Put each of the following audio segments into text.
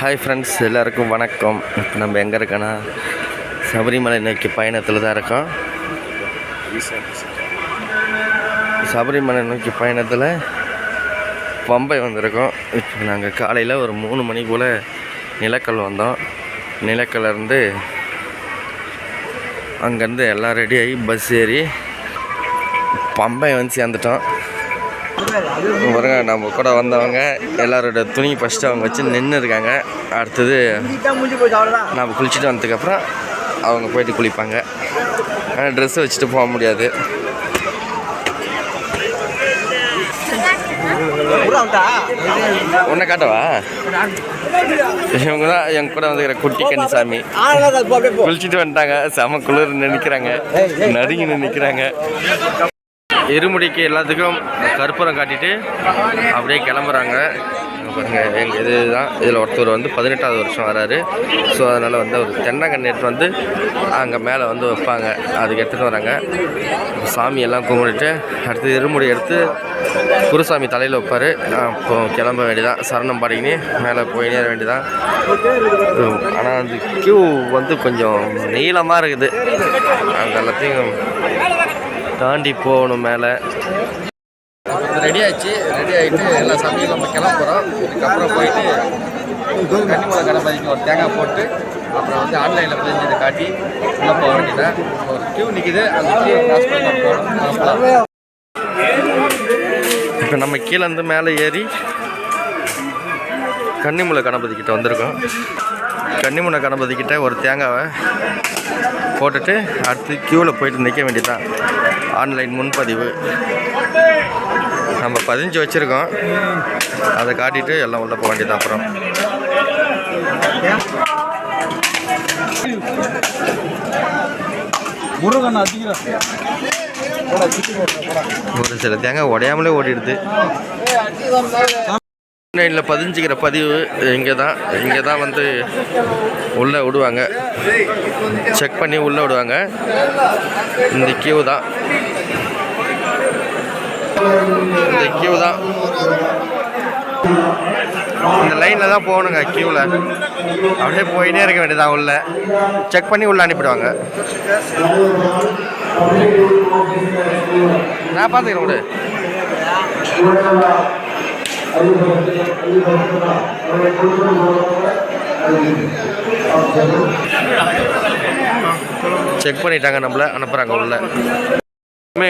Hi friends எல்லாருக்கும் வணக்கம். இப்போ நம்ம எங்கே இருக்கோன்னா சபரிமலை நோக்கி பயணத்தில் தான் இருக்கோம். சபரிமலை நோக்கி பயணத்தில் பம்பை வந்திருக்கோம். இப்போ நாங்கள் காலையில் ஒரு மூணு மணி போல் நிலக்கல் வந்தோம். நிலக்கல்லேருந்து அங்கேருந்து எல்லாம் ரெடி ஆகி பஸ் ஏறி பம்பை வந்து சேர்ந்துட்டோம். பாருங்க நம்ம கூட வந்தவங்க எல்லாரோட துணி ஃபஸ்ட்டு அவங்க வச்சு நின்று இருக்காங்க. அடுத்தது நம்ம குளிச்சுட்டு வந்ததுக்கப்புறம் அவங்க போயிட்டு குளிப்பாங்க. ஆனால் ட்ரெஸ்ஸை வச்சுட்டு போக முடியாது. உன்னை காட்டவா? இவங்க தான் என் கூட வந்துக்கிற குட்டி கன்னிசாமி. குளிச்சுட்டு வந்துட்டாங்க. செம குளிர் நினைக்கிறாங்க. நடுங்கி நிற்கிறாங்க இருமுடிக்கு எல்லாத்துக்கும் கற்பூரம் காட்டிட்டு அப்படியே கிளம்புறாங்க. பாருங்கள் எங்கள் இது தான். இதில் ஒருத்தர் வந்து பதினெட்டாவது வருஷம் வராரு. ஸோ அதனால் வந்து ஒரு தென்னங்கன்று எடுத்து வந்து அங்கே மேலே வந்து வைப்பாங்க. அதுக்கு எடுத்துகிட்டு வராங்க. சாமியெல்லாம் கும்பிட்டுட்டு அடுத்து இருமுடி எடுத்து குருசாமி தலையில் வைப்பார். அப்போ கிளம்ப வேண்டியதான் சரணம் பாடிக்கினே மேலே போயினே வேண்டியதான் ஆனால் அந்த க்யூ வந்து கொஞ்சம் நீளமாக இருக்குது. அந்த எல்லாத்தையும் தாண்டி போகணும் மேலே. ரெடி ஆச்சு ரெடி ஆகிட்டு எல்லா சமையலும் நம்ம கிளம்புறோம் இதுக்கப்புறம் போயிட்டு கன்னிமலை கணபதிக்கு ஒரு தேங்காய் போட்டு அப்புறம் வந்து ஆன்லைனில் பதிஞ்சதை காட்டி உள்ளே போக வேண்டியதான் ஒரு கியூ நிற்கிது அந்த க்யூ கிராஸ் பண்ணி போகணும் இப்போ நம்ம கீழேருந்து மேலே ஏறி கன்னிமலை கணபதி கிட்ட வந்திருக்கோம். கன்னிமலை கணபதி கிட்ட ஒரு தேங்காவை போட்டுட்டு அடுத்து க்யூவில் போயிட்டு நிற்க வேண்டியதுதான். ஆன்லைன் முன்பதிவு. நம்ம பதிஞ்சு வச்சுருக்கோம். அதை காட்டிட்டு எல்லாம் உள்ளே போக வேண்டியது அப்புறம். ஒரு சில தேங்காய் உடையாமலே ஓடிடுது. ஆன்லைனில் பதிஞ்சுக்கிற பதிவு இங்கே தான் இங்கே தான் வந்து உள்ளே விடுவாங்க. செக் பண்ணி உள்ளே விடுவாங்க. இந்த கியூ தான் இந்த கியூ தான் இந்த லைனில் தான் போகணுங்க க்யூவில் அப்படியே போயிட்டே இருக்க வேண்டியதான் உள்ள. செக் பண்ணி உள்ளே அனுப்பிடுவாங்க. நான் பார்த்துக்கிறேன் செக் பண்ணிட்டாங்க நம்மள அனுப்புகிறாங்க உள்ள.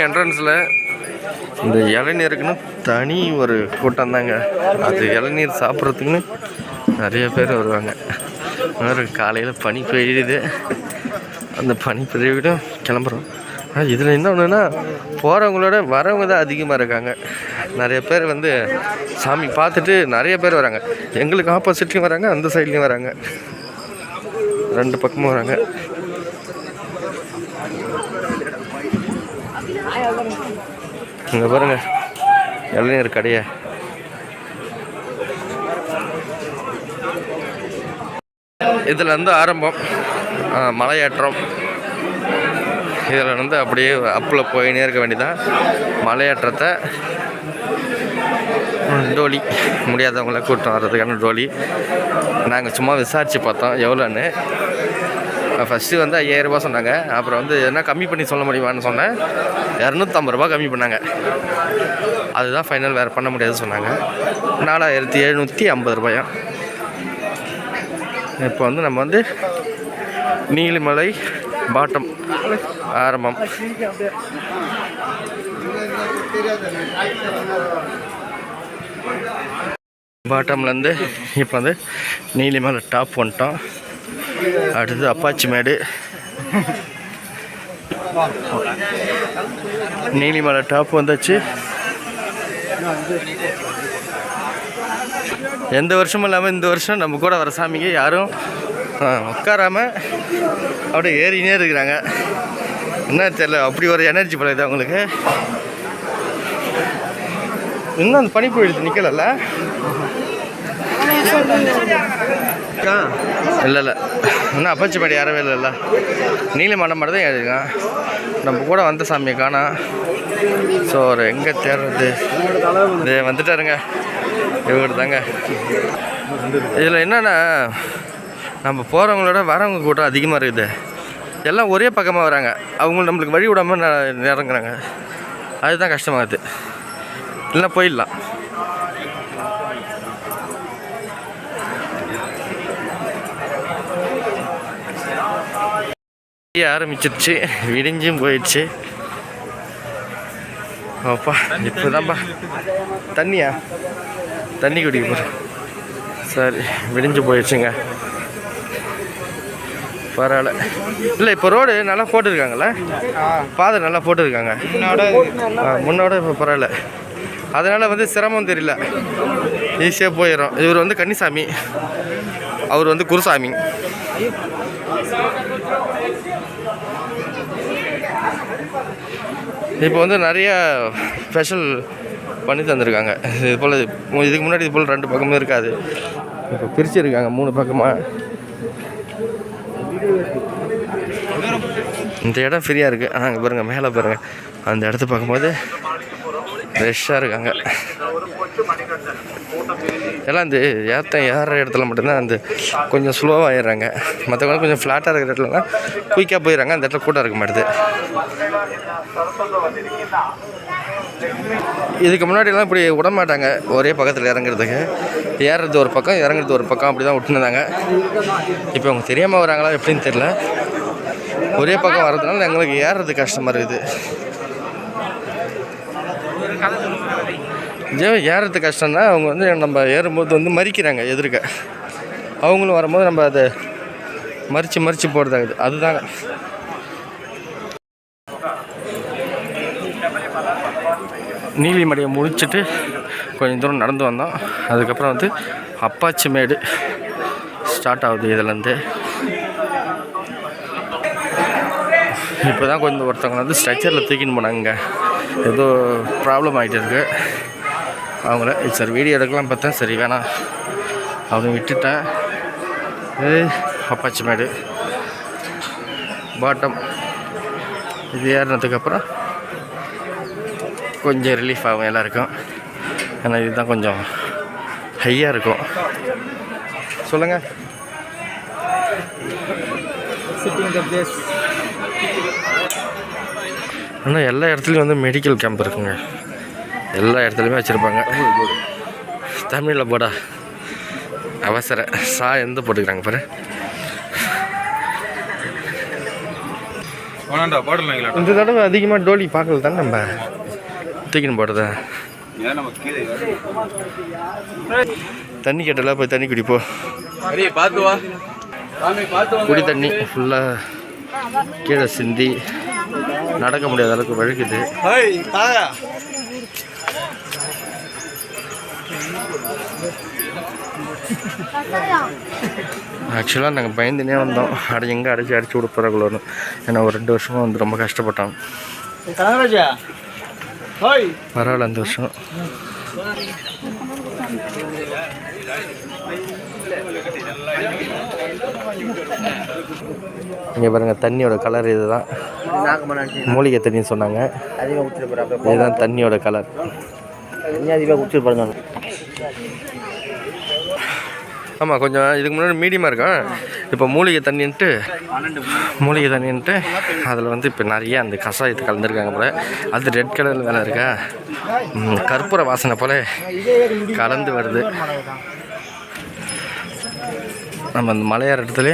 என்ட்ரன்ஸில் இந்த இளநீருக்குன்னு தனி ஒரு கூட்டம் தாங்க. அது இளநீர் சாப்பிட்றதுக்குன்னு நிறைய பேர் வருவாங்க. வேறு காலையில் பனி பெய்யுது. அந்த பனி பெய்விடும் கிளம்புறோம். ஆனால் இதில் என்ன ஒன்றுன்னா போகிறவங்களோட வரவங்க தான் அதிகமாக இருக்காங்க. நிறைய பேர் வந்து சாமி பார்த்துட்டு நிறைய பேர் வராங்க. எங்களுக்கு ஆப்போசிட்லேயும் வராங்க அந்த சைட்லேயும் வராங்க. ரெண்டு பக்கமும் வராங்க. இங்கே பாருங்க இளநீர் கடையை. இதில் வந்து ஆரம்பம் மலையேற்றம். இதில் வந்து அப்படியே அப்பில் போயினே இருக்க வேண்டியதான் மலையேற்றத்தை டோலி முடியாதவங்கள கூட்டம் வர்றதுக்கான டோலி. நாங்கள் சும்மா விசாரித்து பார்த்தோம் எவ்வளோன்னு. ஃபஸ்ட்டு வந்து ஐயாயிரரூபா சொன்னாங்க. அப்புறம் வந்து என்ன கம்மி பண்ணி சொல்ல முடியுமான்னு சொன்னேன். இரநூத்தம்பது ரூபா கம்மி பண்ணாங்க. அதுதான் ஃபைனல் வேறு பண்ண முடியாதுன்னு சொன்னாங்க. நாலாயிரத்தி எழுநூற்றி ஐம்பது ரூபாயா? இப்போ வந்து நம்ம வந்து நீலிமலை பாட்டம் ஆரம்பம். பாட்டம்லேருந்து இப்போ வந்து நீலிமலை டாப் வந்துட்டோம். அடுத்து அப்பாச்சி மேடு. நீலிமலை டாப் வந்தாச்சு. எந்த வருஷமும் இல்லாமல் இந்த வருஷம் நம்ம கூட வர சாமிக்கு யாரும் உட்காராம அப்படியே ஏறினே இருக்கிறாங்க. என்ன தெரியல அப்படி ஒரு எனர்ஜி பழையது அவங்களுக்கு இன்னும் அந்த பனிப்பு எடுத்து நிற்கலல்ல இல்லை இல்லை. இன்னும் அப்பச்சிப்படி யாரவே இல்லைல்ல நீலமலை மட்டும் தான் ஏறிருக்கான் நம்ம கூட வந்த சாமியை காணா. ஸோ ஒரு எங்கே தேடுறது? இது வந்துட்டாருங்க. இவர் தாங்க இதில் என்னென்னா? நம்ம போகிறவங்களோட வரவங்க கூட்டம் அதிகமாக இருக்குது. எல்லாம் ஒரே பக்கமாக வராங்க. அவங்க நம்மளுக்கு வழி விடாமல் ந- இறங்குறாங்க அதுதான் கஷ்டமாகுது. இல்லைன்னா போயிடலாம். ஆரம்பிச்சிருச்சு. விடிஞ்சும் போயிடுச்சு. அப்பா இப்போதான்ப்பா. தண்ணியா? தண்ணி குடிக்க போகிறேன் சரி விடிஞ்சு போயிடுச்சுங்க. பரவாயில்ல. இல்லை இப்போ ரோடு நல்லா போட்டிருக்காங்களே பாதை நல்லா போட்டிருக்காங்க. ஆ, முன்னோட இப்போ பரவாயில்ல. அதனால் வந்து சிரமம் தெரியல. ஈஸியாக போயிடும். இவர் வந்து கன்னிசாமி. அவர் வந்து குருசாமி. இப்போ வந்து நிறைய ஸ்பெஷல் பண்ணி தந்திருக்காங்க. இது போல் இதுக்கு முன்னாடி இது போல் ரெண்டு பக்கமும் இருக்காது. இப்போ பிரிச்சிருக்காங்க மூணு பக்கமாக இந்த இடம் ஃப்ரீயாக இருக்குது ஆனால் அங்கே பாருங்கள் மேலே பாருங்கள் அந்த இடத்த பார்க்கும்போது ஃப்ரெஷ்ஷாக இருக்காங்க. எல்லாம் இந்த ஏற்ற ஏற இடத்துல மட்டும்தான் அந்த கொஞ்சம் ஸ்லோவாக ஆயிடுறாங்க மற்றவங்க கொஞ்சம் ஃப்ளாட்டாக இருக்கிற இடத்துலலாம் குயிக்காக போயிடுறாங்க. அந்த இடத்துல கூட்டம் இருக்க மாட்டுது. இதுக்கு முன்னாடிலாம் இப்படி விட மாட்டாங்க ஒரே பக்கத்தில் இறங்குறதுக்கு. ஏறுறது ஒரு பக்கம் இறங்குறது ஒரு பக்கம் அப்படி தான் விட்டுருந்தாங்க. இப்போ அவங்க தெரியாமல் வராங்களா எப்படின்னு தெரில ஒரே பக்கம் வர்றதுனால எங்களுக்கு ஏறுறது கஷ்டமாக இருக்குது. இதே ஏறுறது கஷ்டம்னா அவங்க வந்து நம்ம ஏறும்போது வந்து மறிக்கிறாங்க எதிர்க்க. அவங்களும் வரும்போது நம்ம அதை மறித்து மறித்து போடுறதாகுது அதுதாங்க. நீலிமலையை முடிச்சுட்டு கொஞ்சம் தூரம் நடந்து வந்தோம். அதுக்கப்புறம் வந்து அப்பாச்சி மேடு ஸ்டார்ட் ஆகுது இதுலேருந்து. இப்போ தான் கொஞ்சம் ஒருத்தவங்க வந்து ஸ்ட்ரக்சரில் தூக்கின்னு போனாங்க. ஏதோ ப்ராப்ளம் ஆகிட்டு இருக்கு. அவங்கள சரி வீடியோ எடுக்கலாம் பார்த்தேன். சரி வேணாம். அவனை விட்டுட்டேன். இது அப்பாச்சி மேடு. பாட்டம் இது ஏறினதுக்கப்புறம் கொஞ்சம் ரிலீஃப் ஆகும் எல்லாருக்கும். ஏன்னா இதுதான் கொஞ்சம் ஹையாக இருக்கும். சொல்லுங்கள் ஆனால் எல்லா இடத்துலையும் வந்து மெடிக்கல் கேம்ப் இருக்குங்க. எல்லா இடத்துலையுமே வச்சுருப்பாங்க. தமிழில் போடா. அவசர. சா எந்த போட்டுக்கிறாங்க பாரு. இந்த தடவை அதிகமாக டோலி பார்க்கல தானே நம்ம? தூக்கின்னு போடுறத தண்ணி கேட்டல போய் தண்ணி குடிப்போ. குடி தண்ணி ஃபுல்லாக கீழே சிந்தி நடக்க முடியாத அளவுக்கு வழுக்குது. ஆக்சுவலாக நாங்கள் பயந்துனே வந்தோம். அடி எங்கே அடிச்சு அடிச்சு போகிறாங்களோன்னு ஏன்னா ஒரு ரெண்டு வருஷமாக வந்து ரொம்ப கஷ்டப்பட்டோம் கனகராஜா பரவாயில்ல அந்த வருஷம். இங்கே பாருங்க தண்ணியோட கலர் இதுதான். மூலிகை தண்ணின்னு சொன்னாங்க. இதுதான் தண்ணியோட கலர் தண்ணி அதிகமாக குடிச்சிட்டு போகிறாங்க ஆமாம் கொஞ்சம் இதுக்கு முன்னாடி மீடியமாக இருக்கும் இப்போ மூலிகை தண்ணின்ட்டு மூலிகை தண்ணின்ட்டு அதில் வந்து இப்போ நிறைய அந்த கஷாயத்தை கலந்துருக்காங்க போல. அது ரெட் கலரில் வேலை இருக்கா? கற்பூர வாசனை போல கலந்து வருது. நம்ம அந்த மலையாற இடத்துல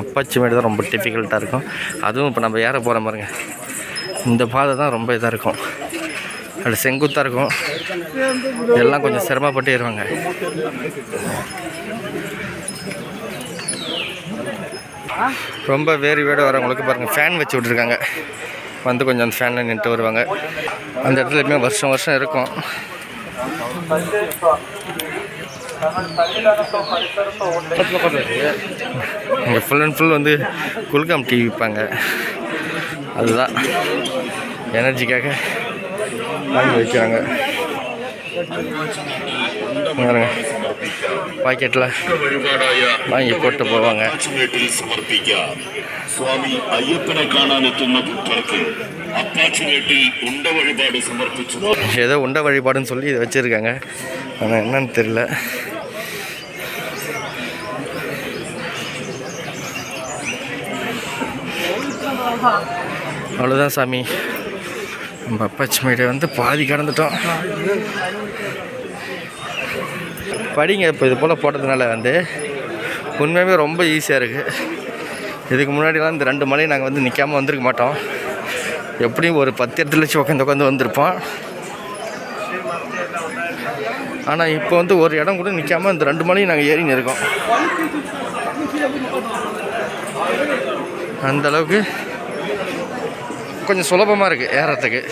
அப்பாச்சி மேடு தான் ரொம்ப டிஃபிகல்ட்டாக இருக்கும். அதுவும் இப்போ நம்ம ஏற போகிற பாருங்க. இந்த பாதை தான் ரொம்ப இதாக இருக்கும். அது செங்குத்தாக இருக்கும். எல்லாம் கொஞ்சம் சிரமப்பட்டு ஏறுவாங்க ரொம்ப வேறு வரவங்களுக்கு பாருங்கள் ஃபேன் வச்சு விட்ருக்காங்க வந்து கொஞ்சம் அந்த ஃபேனில் நின்றுட்டு வருவாங்க. அந்த இடத்துல எப்பயுமே வருஷம் வருஷம் இருக்கும். இங்கே ஃபுல் அண்ட் ஃபுல் வந்து குல்காம் டீ விற்பாங்க அதுதான். எனர்ஜிக்காக வாங்கி வைக்கிறாங்க. பாருங்க பாக்கெட்டில் வாங்கி போட்டு போவாங்க സ്വാമി അയ്യപ്പനെ കാണാനെത്തുന്ന ഭക്തർക്ക് അപ്പാച്ചുവേട്ടിൽ ഉണ്ട വഴിപാട് സമർപ്പിച്ചു ഏതോ ഉണ്ട വഴിപാടുന്ന് ചൊല്ലി ഇത് വെച്ചിരിക്കാങ്ക ஆனால் என்னன்னு தெரியல அவ்வளோதான் சாமி நம்ம அப்பாச்சி மீடியா வந்து பாதி கடந்துட்டோம் படிங்க இப்போ இது போல் போட்டதுனால வந்து உண்மையாகவே ரொம்ப ஈஸியாக இருக்குது இதுக்கு முன்னாடிலாம் இந்த ரெண்டு மலையும் நாங்கள் வந்து நிற்காம வந்திருக்க மாட்டோம். எப்படியும் ஒரு பத்து இடத்துல வச்சு உட்காந்து உட்காந்து வந்திருப்போம். ஆனால் இப்போ வந்து ஒரு இடம் கூட நிற்காம இந்த ரெண்டு மலையும் நாங்கள் ஏறின்னு இருக்கோம். அந்த அளவுக்கு கொஞ்சம் சுலபமாக இருக்குது ஏறத்துக்கு.